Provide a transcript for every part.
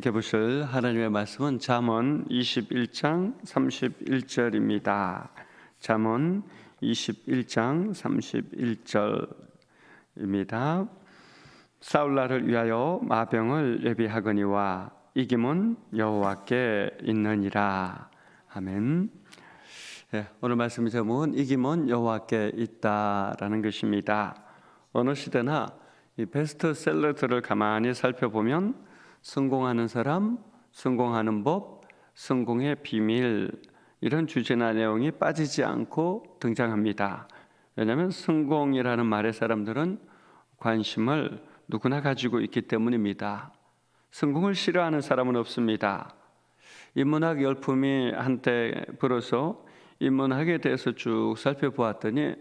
함께 보실 하나님의 말씀은 잠언 21장 31절입니다. 잠언 21장 31절입니다. 사울라를 위하여 마병을 예비하거니와 이김은 여호와께 있느니라. 아멘. 예, 오늘 말씀의 제목은 이김은 여호와께 있다라는 것입니다. 어느 시대나 이 베스트셀러들을 가만히 살펴보면 성공하는 사람, 성공하는 법, 성공의 비밀 이런 주제나 내용이 빠지지 않고 등장합니다. 왜냐하면 성공이라는 말에 사람들은 관심을 누구나 가지고 있기 때문입니다. 성공을 싫어하는 사람은 없습니다. 인문학 열풍이 한때 불어서 인문학에 대해서 쭉 살펴보았더니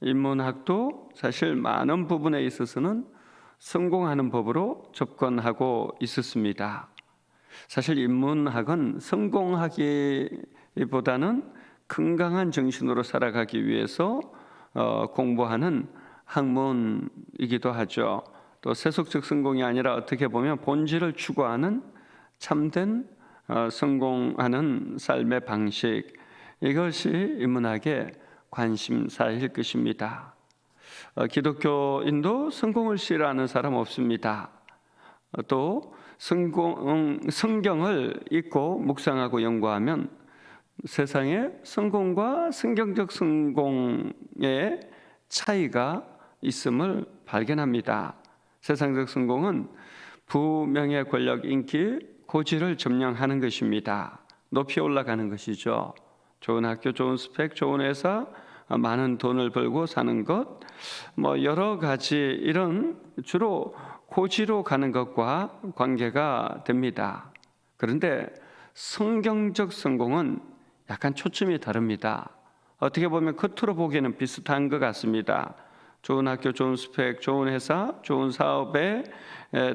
인문학도 사실 많은 부분에 있어서는 성공하는 법으로 접근하고 있었습니다. 사실 인문학은 성공하기보다는 건강한 정신으로 살아가기 위해서 어, 공부하는 학문이기도 하죠. 또 세속적 성공이 아니라 어떻게 보면 본질을 추구하는 참된 어, 성공하는 삶의 방식 이것이 인문학의 관심사일 것입니다. 어, 기독교인도 성공을 싫어하는 사람 없습니다. 어, 또 성공, 성경을 읽고 묵상하고 연구하면 세상에 성공과 성경적 성공의 차이가 있음을 발견합니다. 세상적 성공은 부명예 권력 인기 고지를 점령하는 것입니다. 높이 올라가는 것이죠. 좋은 학교, 좋은 스펙, 좋은 회사, 많은 돈을 벌고 사는 것, 뭐 여러 가지 이런 주로 고지로 가는 것과 관계가 됩니다. 그런데 성경적 성공은 약간 초점이 다릅니다. 어떻게 보면 겉으로 보기에는 비슷한 것 같습니다. 좋은 학교, 좋은 스펙, 좋은 회사, 좋은 사업에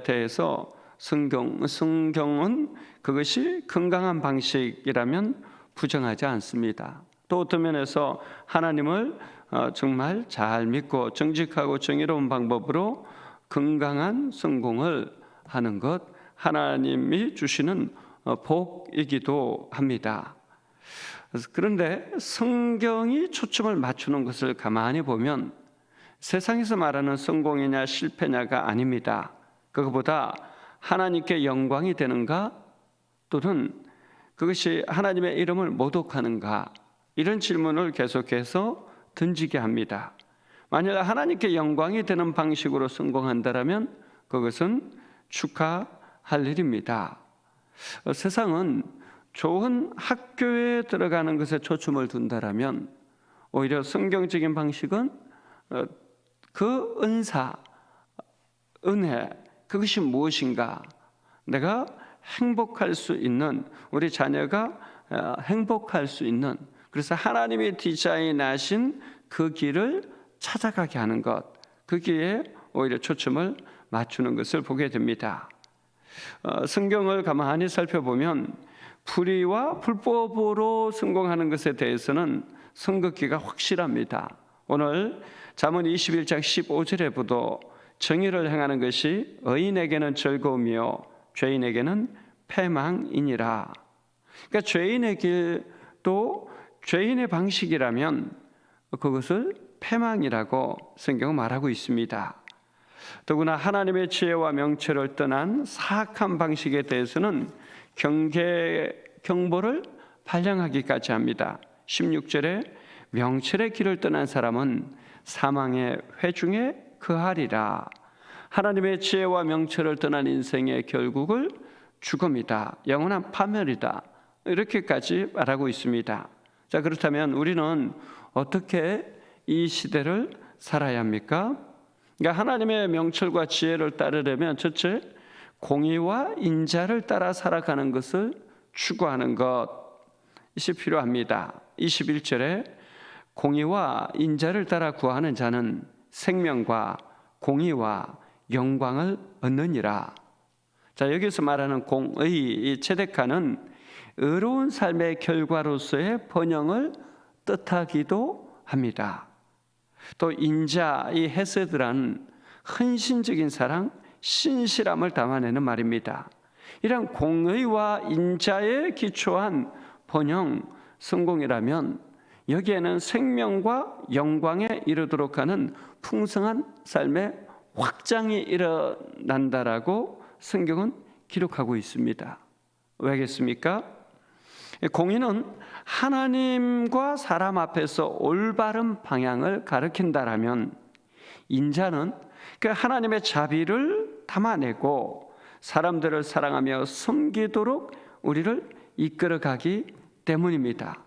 대해서 성경, 성경은 그것이 건강한 방식이라면 부정하지 않습니다. 또 어떤 면에서 하나님을 어, 정말 잘 믿고 정직하고 정의로운 방법으로 건강한 성공을 하는 것 하나님이 주시는 어, 복이기도 합니다. 그런데 성경이 초점을 맞추는 것을 가만히 보면 세상에서 말하는 성공이냐 실패냐가 아닙니다. 그것보다 하나님께 영광이 되는가 또는 그것이 하나님의 이름을 모독하는가 이런 질문을 계속해서 던지게 합니다. 만약 하나님께 영광이 되는 방식으로 성공한다면 그것은 축하할 일입니다. 어, 세상은 좋은 학교에 들어가는 것에 초점을 둔다라면 오히려 성경적인 방식은 어, 그 은사, 은혜, 그것이 무엇인가? 내가 행복할 수 있는 우리 자녀가 어, 행복할 수 있는 그래서 하나님이 디자인하신 그 길을 찾아가게 하는 것, 그 길에 오히려 초점을 맞추는 것을 보게 됩니다. 어, 성경을 가만히 살펴보면 불의와 불법으로 성공하는 것에 대해서는 선긋기가 확실합니다. 오늘 잠언 21장 15절에 보도 정의를 행하는 것이 의인에게는 즐거움이요 죄인에게는 패망이니라. 그러니까 죄인의 길도 죄인의 방식이라면 그것을 패망이라고 성경은 말하고 있습니다. 더구나 하나님의 지혜와 명철을 떠난 사악한 방식에 대해서는 경계 경보를 발령하기까지 합니다. 16절에 명철의 길을 떠난 사람은 사망의 회중에 그하리라. 하나님의 지혜와 명철을 떠난 인생의 결국을 죽음이다. 영원한 파멸이다. 이렇게까지 말하고 있습니다. 자, 그렇다면 우리는 어떻게 이 시대를 살아야 합니까? 그러니까 하나님의 명철과 지혜를 따르려면 첫째 공의와 인자를 따라 살아가는 것을 추구하는 것이 필요합니다. 21절에 공의와 인자를 따라 구하는 자는 생명과 공의와 영광을 얻느니라. 자, 여기서 말하는 공의 이 체데카는 의로운 삶의 결과로서의 번영을 뜻하기도 합니다. 또 인자 이 헤세드라는 헌신적인 사랑, 신실함을 담아내는 말입니다. 이런 공의와 인자에 기초한 번영 성공이라면 여기에는 생명과 영광에 이르도록 하는 풍성한 삶의 확장이 일어난다라고 성경은 기록하고 있습니다. 왜겠습니까? 공의는 하나님과 사람 앞에서 올바른 방향을 가르친다라면 인자는 그 하나님의 자비를 담아내고 사람들을 사랑하며 섬기도록 우리를 이끌어가기 때문입니다.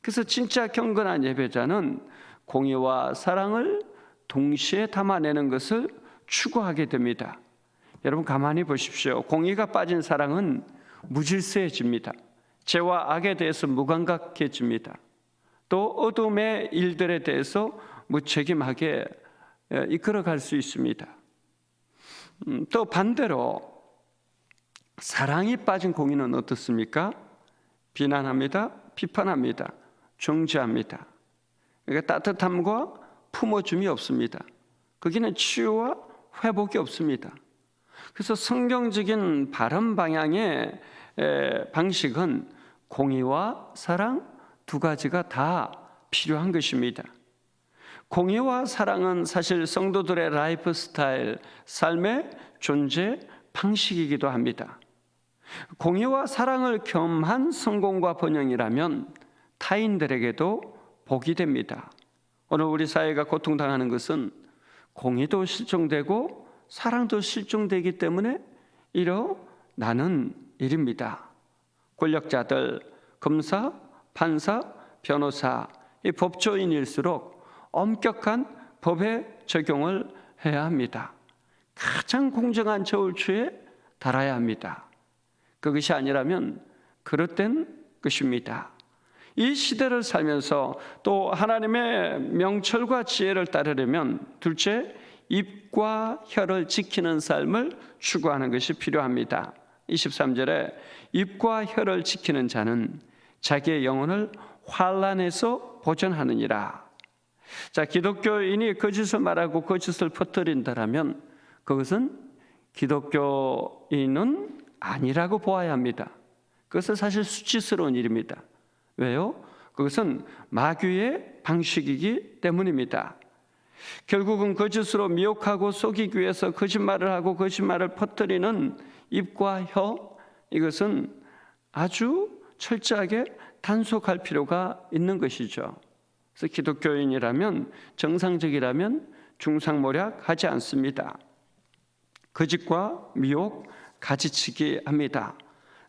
그래서 진짜 경건한 예배자는 공의와 사랑을 동시에 담아내는 것을 추구하게 됩니다. 여러분 가만히 보십시오. 공의가 빠진 사랑은 무질서해집니다. 죄와 악에 대해서 무감각해집니다. 또 어둠의 일들에 대해서 무책임하게 이끌어갈 수 있습니다. 음, 또 반대로 사랑이 빠진 공의는 어떻습니까? 비난합니다. 비판합니다. 정죄합니다. 그러니까 따뜻함과 품어줌이 없습니다. 거기는 치유와 회복이 없습니다. 그래서 성경적인 바른 방향의 방식은 공의와 사랑 두 가지가 다 필요한 것입니다. 공의와 사랑은 사실 성도들의 라이프 스타일, 삶의 존재 방식이기도 합니다. 공의와 사랑을 겸한 성공과 번영이라면 타인들에게도 복이 됩니다. 오늘 우리 사회가 고통당하는 것은 공의도 실종되고 사랑도 실종되기 때문에 이러 나는 일입니다. 권력자들, 검사, 판사, 변호사, 이 법조인일수록 엄격한 법의 적용을 해야 합니다. 가장 공정한 저울추에 달아야 합니다. 그것이 아니라면 그릇된 것입니다. 이 시대를 살면서 또 하나님의 명철과 지혜를 따르려면 둘째 입과 혀를 지키는 삶을 추구하는 것이 필요합니다. 23절에 입과 혀를 지키는 자는 자기의 영혼을 환란에서 보존하느니라. 자, 기독교인이 거짓을 말하고 거짓을 퍼뜨린다라면 그것은 기독교인은 아니라고 보아야 합니다. 그것은 사실 수치스러운 일입니다. 왜요? 그것은 마귀의 방식이기 때문입니다. 결국은 거짓으로 미혹하고 속이기 위해서 거짓말을 하고 거짓말을 퍼뜨리는 입과 혀 이것은 아주 철저하게 단속할 필요가 있는 것이죠. 그래서 기독교인이라면 정상적이라면 중상모략하지 않습니다. 거짓과 미혹, 가지치기 합니다.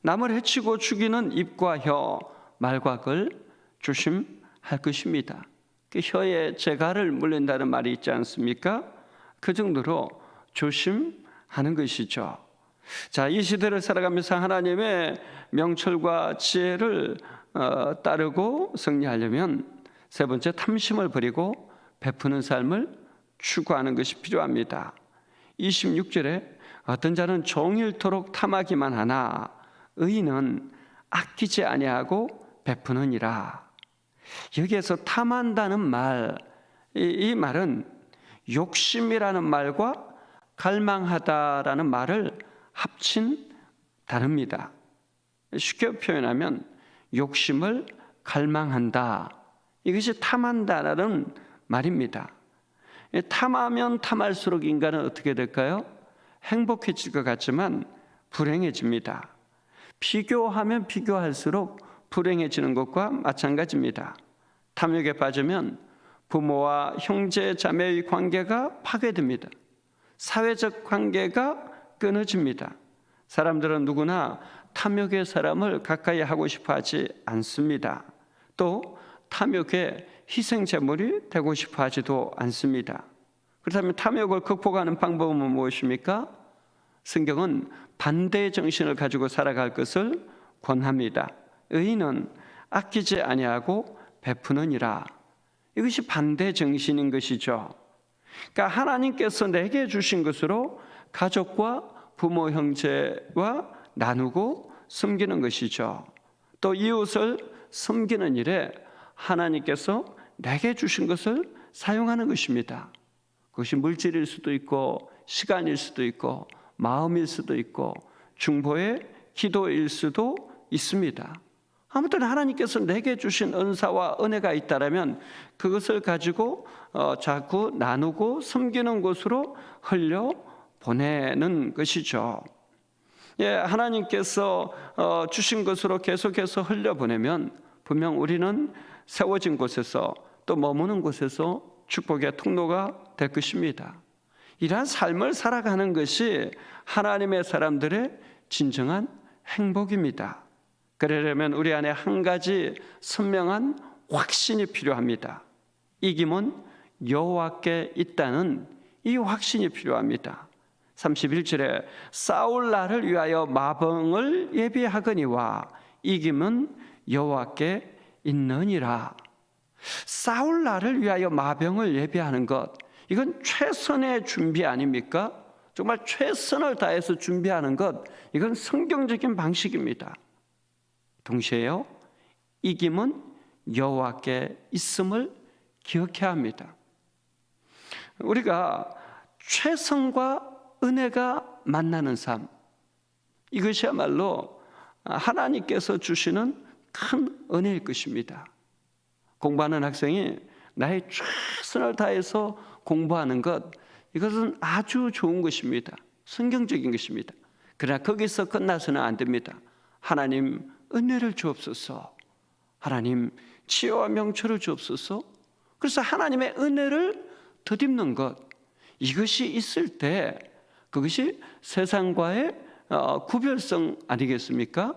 남을 해치고 죽이는 입과 혀, 말과 글 조심할 것입니다. 그 혀에 재갈을 물린다는 말이 있지 않습니까? 그 정도로 조심하는 것이죠. 자, 이 시대를 살아가면서 하나님의 명철과 지혜를 어, 따르고 승리하려면 세 번째 탐심을 버리고 베푸는 삶을 추구하는 것이 필요합니다. 26절에 어떤 자는 종일토록 탐하기만 하나 의인은 아끼지 아니하고 베푸느니라. 여기에서 탐한다는 말, 이, 이 말은 욕심이라는 말과 갈망하다라는 말을 합친 단어입니다. 쉽게 표현하면 욕심을 갈망한다. 이것이 탐한다라는 말입니다. 탐하면 탐할수록 인간은 어떻게 될까요? 행복해질 것 같지만 불행해집니다. 비교하면 비교할수록 불행해지는 것과 마찬가지입니다. 탐욕에 빠지면 부모와 형제 자매의 관계가 파괴됩니다. 사회적 관계가 끊어집니다. 사람들은 누구나 탐욕의 사람을 가까이 하고 싶어 하지 않습니다. 또 탐욕의 희생 제물이 되고 싶어 하지도 않습니다. 그렇다면 탐욕을 극복하는 방법은 무엇입니까? 성경은 반대의 정신을 가지고 살아갈 것을 권합니다. 의인은 아끼지 아니하고 베푸느니라. 이것이 반대 정신인 것이죠. 그러니까 하나님께서 내게 주신 것으로 가족과 부모 형제와 나누고 섬기는 것이죠. 또 이웃을 섬기는 일에 하나님께서 내게 주신 것을 사용하는 것입니다. 그것이 물질일 수도 있고 시간일 수도 있고 마음일 수도 있고 중보의 기도일 수도 있습니다. 아무튼 하나님께서 내게 주신 은사와 은혜가 있다라면 그것을 가지고 어, 자꾸 나누고 섬기는 곳으로 흘려 보내는 것이죠. 예, 하나님께서 어, 주신 것으로 계속해서 흘려 보내면 분명 우리는 세워진 곳에서 또 머무는 곳에서 축복의 통로가 될 것입니다. 이러한 삶을 살아가는 것이 하나님의 사람들의 진정한 행복입니다. 그러려면 우리 안에 한 가지 선명한 확신이 필요합니다. 이김은 여호와께 있다는 이 확신이 필요합니다. 31절에 싸울 날을 위하여 마병을 예비하거니와 이김은 여호와께 있느니라. 싸울 날을 위하여 마병을 예비하는 것 이건 최선의 준비 아닙니까? 정말 최선을 다해서 준비하는 것 이건 성경적인 방식입니다. 동시에요. 이김은 여호와께 있음을 기억해야 합니다. 우리가 최선과 은혜가 만나는 삶 이것이야말로 하나님께서 주시는 큰 은혜일 것입니다. 공부하는 학생이 나의 최선을 다해서 공부하는 것 이것은 아주 좋은 것입니다. 성경적인 것입니다. 그러나 거기서 끝나서는 안 됩니다. 하나님 은혜를 주옵소서. 하나님 지혜와 명철을 주옵소서. 그래서 하나님의 은혜를 덧입는 것 이것이 있을 때 그것이 세상과의 어, 구별성 아니겠습니까?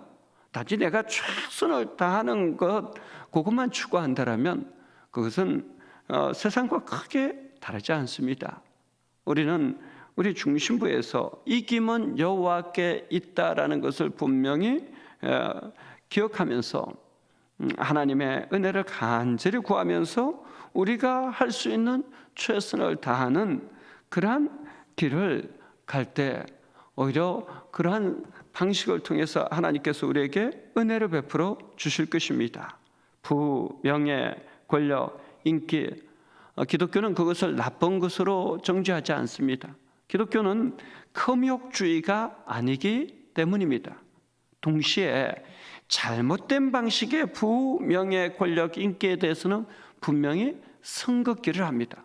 단지 내가 최선을 다하는 것 그것만 추구한다라면 그것은 어, 세상과 크게 다르지 않습니다. 우리는 우리 중심부에서 이김은 여호와께 있다라는 것을 분명히 어, 기억하면서 음, 하나님의 은혜를 간절히 구하면서 우리가 할 수 있는 최선을 다하는 그러한 길을 갈 때 오히려 그러한 방식을 통해서 하나님께서 우리에게 은혜를 베풀어 주실 것입니다. 부, 명예, 권력, 인기 어, 기독교는 그것을 나쁜 것으로 정죄하지 않습니다. 기독교는 컴욕주의가 아니기 때문입니다. 동시에 잘못된 방식의 부, 명예, 권력, 인기에 대해서는 분명히 선긋기를 합니다.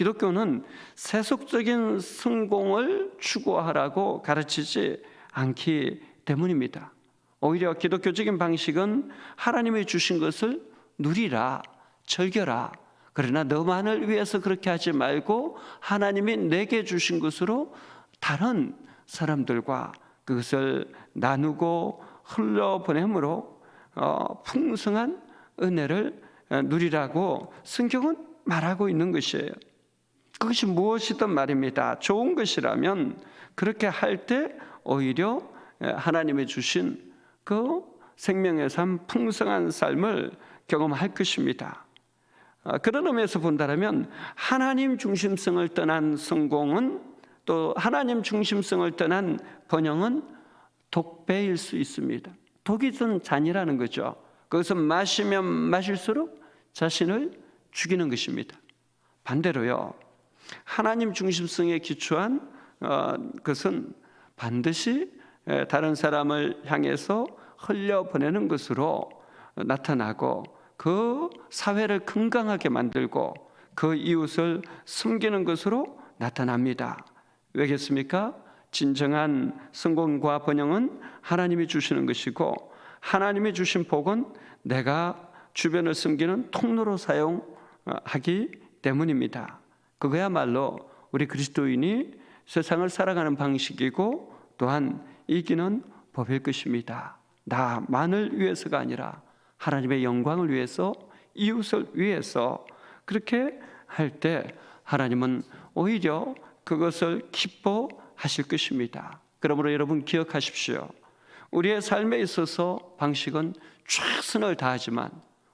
기독교는 세속적인 성공을 추구하라고 가르치지 않기 때문입니다. 오히려 기독교적인 방식은 하나님이 주신 것을 누리라, 즐겨라. 그러나 너만을 위해서 그렇게 하지 말고 하나님이 내게 주신 것으로 다른 사람들과 그것을 나누고 흘려보내므로 어, 풍성한 은혜를 누리라고 성경은 말하고 있는 것이에요. 그것이 무엇이든 말입니다. 좋은 것이라면 그렇게 할 때 오히려 하나님이 주신 그 생명의 삶, 풍성한 삶을 경험할 것입니다. 아, 그런 의미에서 본다면 하나님 중심성을 떠난 성공은 또 하나님 중심성을 떠난 번영은 독배일 수 있습니다. 독이 든 잔이라는 거죠. 그것은 마시면 마실수록 자신을 죽이는 것입니다. 반대로요. 하나님 중심성에 기초한 어, 것은 반드시 다른 사람을 향해서 흘려보내는 것으로 나타나고 그 사회를 건강하게 만들고 그 이웃을 섬기는 것으로 나타납니다. 왜겠습니까? 진정한 성공과 번영은 하나님이 주시는 것이고 하나님이 주신 복은 내가 주변을 섬기는 통로로 사용하기 때문입니다. 그거야말로 우리 그리스도인이 세상을 살아가는 방식이고 또한 이기는 법일 것입니다. 나만을 위해서가 아니라 하나님의 영광을 위해서 이웃을 위해서 그렇게 할 때 하나님은 오히려 그것을 기뻐하실 것입니다. 그러므로 여러분 기억하십시오. 우리의 삶에 있어서 방식은 최선을 다하지만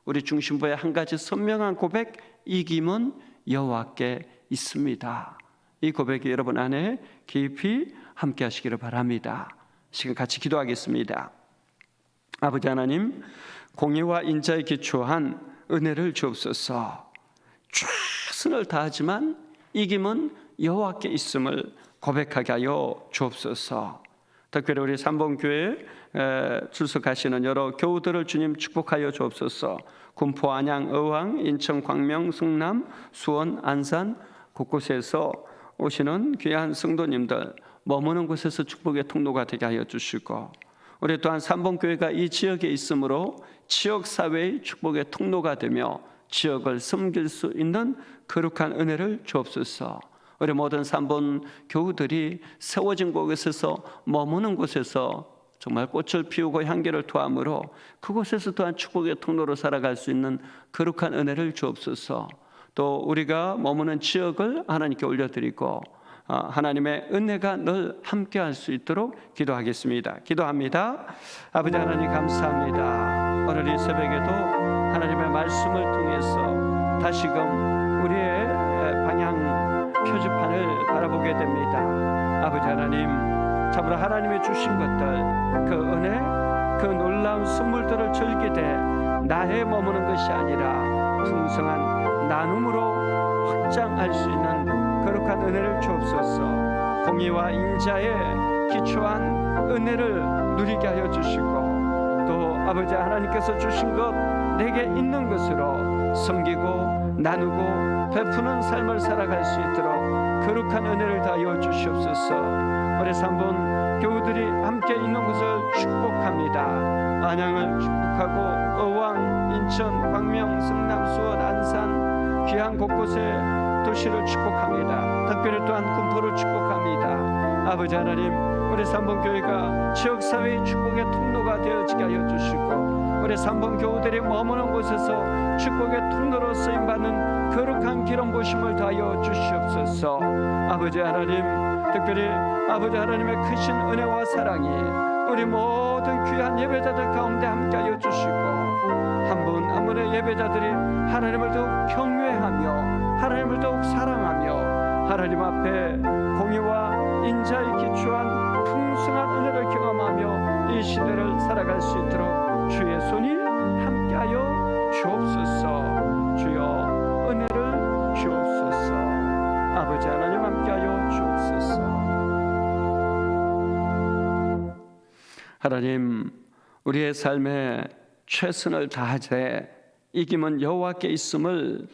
우리 중심부의 한 가지 선명한 고백 이김은 여호와께 있습니다. 이 고백이 여러분 안에 깊이 함께 하시기를 바랍니다. 지금 같이 기도하겠습니다. 아버지 하나님, 공의와 인자에 기초한 은혜를 주옵소서. 최선을 다하지만 이김은 여호와께 있음을 고백하게 하여 주옵소서. 특별히 우리 삼봉교회 출석하시는 여러 교우들을 주님 축복하여 주옵소서. 군포, 안양, 의왕, 인천, 광명, 성남, 수원, 안산 곳곳에서 오시는 귀한 성도님들 머무는 곳에서 축복의 통로가 되게 하여 주시고 우리 또한 삼봉교회가 이 지역에 있으므로 지역 사회의 축복의 통로가 되며 지역을 섬길 수 있는 거룩한 은혜를 주옵소서. 우리 모든 삼본 교우들이 세워진 곳에서 머무는 곳에서 정말 꽃을 피우고 향기를 토함으로 그곳에서 또한 축복의 통로로 살아갈 수 있는 거룩한 은혜를 주옵소서. 또 우리가 머무는 지역을 하나님께 올려드리고 어, 하나님의 은혜가 늘 함께할 수 있도록 기도하겠습니다. 기도합니다. 아버지 하나님 감사합니다. 오늘 이 새벽에도 하나님의 말씀을 통해서 다시금 우리의 바라보게 됩니다. 아버지 하나님, 참으로 하나님의 주신 것들, 그 은혜, 그 놀라운 선물들을 즐기되 나에 머무는 것이 아니라 풍성한 나눔으로 확장할 수 있는 거룩한 은혜를 주옵소서. 공의와 인자에 기초한 은혜를 누리게 하여 주시고 또 아버지 하나님께서 주신 것 내게 있는 것으로 섬기고 나누고 베푸는 삶을 살아갈 수 있도록 거룩한 은혜를 다하여 주시옵소서. 우리 삼본 교우들이 함께 있는 것을 축복합니다. 안양을 축복하고 어왕, 인천, 광명, 성남, 수원, 안산 귀한 곳곳에 도시를 축복합니다. 특별히 또한 군포를 축복합니다. 아버지 하나님 우리 삼봉교회가 지역사회의 축복의 통로가 되어지게 하여 주시고 우리 삼봉교우들이 머무는 곳에서 축복의 통로로 쓰임 받는 거룩한 기름 부심을 다하여 주시옵소서. 아버지 하나님 특별히 아버지 하나님의 크신 은혜와 사랑이 우리 모든 귀한 예배자들 가운데 함께하여 주시고 한분한 분의 예배자들이 하나님을 더욱 경외하며 하나님을 더욱 사랑하며 하나님 앞에 공의와 인자에 기초한 풍성한 은혜를 경험하며 이 시대를 살아갈 수 있도록 주의 손이 함께하여 주옵소서. 주여 은혜를 주옵소서. 아버지 하나님 함께하여 주옵소서. 하나님 우리의 삶에 최선을 다하되 이김은 여호와께 있음을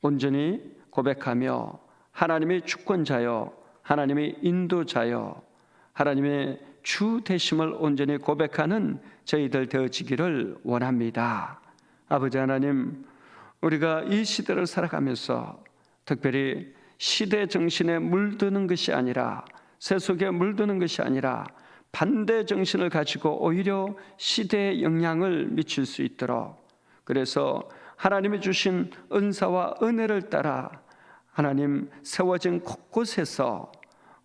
온전히 고백하며 하나님의 주권자여 하나님의 인도자여 하나님의 주 되심을 온전히 고백하는 저희들 되어지기를 원합니다. 아버지 하나님 우리가 이 시대를 살아가면서 특별히 시대 정신에 물드는 것이 아니라 세속에 물드는 것이 아니라 반대 정신을 가지고 오히려 시대에 영향을 미칠 수 있도록 그래서 하나님이 주신 은사와 은혜를 따라 하나님 세워진 곳곳에서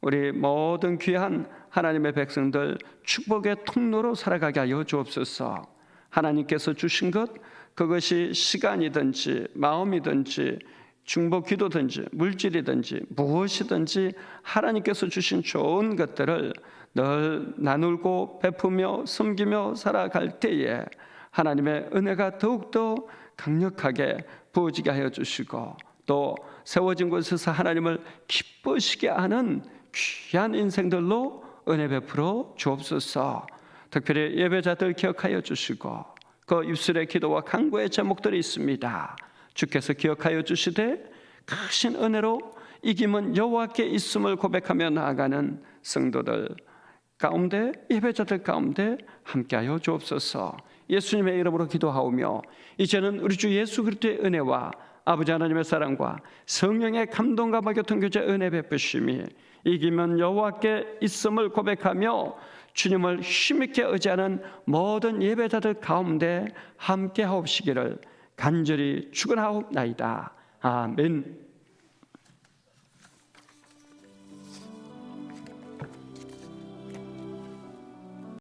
우리 모든 귀한 하나님의 백성들 축복의 통로로 살아가게 하여 주옵소서. 하나님께서 주신 것 그것이 시간이든지 마음이든지 중보 기도든지 물질이든지 무엇이든지 하나님께서 주신 좋은 것들을 늘 나누고 베푸며 섬기며 살아갈 때에 하나님의 은혜가 더욱더 강력하게 부어지게 하여 주시고 또 세워진 곳에서 하나님을 기쁘시게 하는 귀한 인생들로 은혜 베풀어 주옵소서. 특별히 예배자들 기억하여 주시고 그 입술의 기도와 간구의 제목들이 있습니다. 주께서 기억하여 주시되 크신 은혜로 이김은 여호와께 있음을 고백하며 나아가는 성도들 가운데 예배자들 가운데 함께하여 주옵소서. 예수님의 이름으로 기도하오며 이제는 우리 주 예수 그리스도의 은혜와 아버지 하나님의 사랑과 성령의 감동과 교통 교제 은혜 베푸심이 이기면 여호와께 있음을 고백하며 주님을 힘있게 의지하는 모든 예배자들 가운데 함께 하옵시기를 간절히 축원하옵나이다. 아멘.